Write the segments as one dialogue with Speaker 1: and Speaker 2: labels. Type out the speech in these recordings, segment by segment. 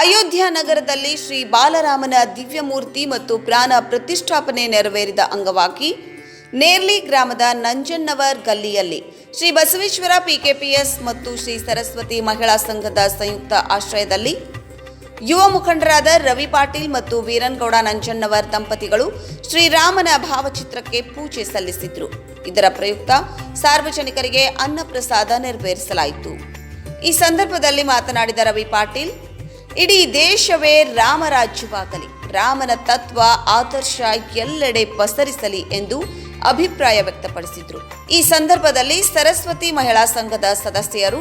Speaker 1: ಅಯೋಧ್ಯ ನಗರದಲ್ಲಿ ಶ್ರೀ ಬಾಲರಾಮನ ದಿವ್ಯಮೂರ್ತಿ ಮತ್ತು ಪ್ರಾಣ ಪ್ರತಿಷ್ಠಾಪನೆ ನೆರವೇರಿದ ಅಂಗವಾಗಿ ನೇರ್ಲಿ ಗ್ರಾಮದ Nanjannavar ಗಲ್ಲಿಯಲ್ಲಿ Shri Basaveshwara P K P S ಮತ್ತು ಶ್ರೀ ಸರಸ್ವತಿ ಮಹಿಳಾ ಸಂಘದ ಸಂಯುಕ್ತ ಆಶ್ರಯದಲ್ಲಿ ಯುವ ಮುಖಂಡರಾದ ರವಿ ಪಾಟೀಲ್ ಮತ್ತು ವೀರನ್ಗೌಡ ನಂಜಣ್ಣವರ್ ದಂಪತಿಗಳು ಶ್ರೀರಾಮನ ಭಾವಚಿತ್ರಕ್ಕೆ ಪೂಜೆ ಸಲ್ಲಿಸಿದ್ರು. ಇದರ ಪ್ರಯುಕ್ತ ಸಾರ್ವಜನಿಕರಿಗೆ ಅನ್ನಪ್ರಸಾದ ನೆರವೇರಿಸಲಾಯಿತು. ಈ ಸಂದರ್ಭದಲ್ಲಿ ಮಾತನಾಡಿದ ರವಿ ಪಾಟೀಲ್ ಇಡೀ ದೇಶವೇ ರಾಮರಾಜ್ಯವಾಗಲಿ. ರಾಮನ ತತ್ವ, ಆದರ್ಶ ಎಲ್ಲೆಡೆ ಪಸರಿಸಲಿ ಎಂದು ಅಭಿಪ್ರಾಯ ವ್ಯಕ್ತಪಡಿಸಿದ್ರು. ಈ ಸಂದರ್ಭದಲ್ಲಿ ಸರಸ್ವತಿ ಮಹಿಳಾ ಸಂಘದ ಸದಸ್ಯರು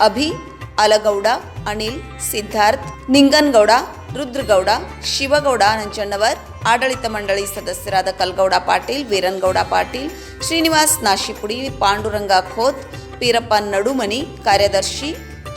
Speaker 1: ಅಭಿ, ಅಲಗೌಡ, ಅನಿಲ್, ಸಿದ್ಧಾರ್ಥ್, ನಿಂಗನ್ಗೌಡ, ರುದ್ರಗೌಡ, ಶಿವಗೌಡ ನಂಜಣ್ಣವರ್, ಆಡಳಿತ ಮಂಡಳಿ ಸದಸ್ಯರಾದ ಕಲ್ಗೌಡ ಪಾಟೀಲ್, ವೀರನ್ಗೌಡ ಪಾಟೀಲ್, ಶ್ರೀನಿವಾಸ್ ನಾಶಿಪುಡಿ, ಪಾಂಡುರಂಗ ಖೋತ್ ಪೀರಪ್ಪ ನಡುಮನಿ, ಕಾರ್ಯದರ್ಶಿ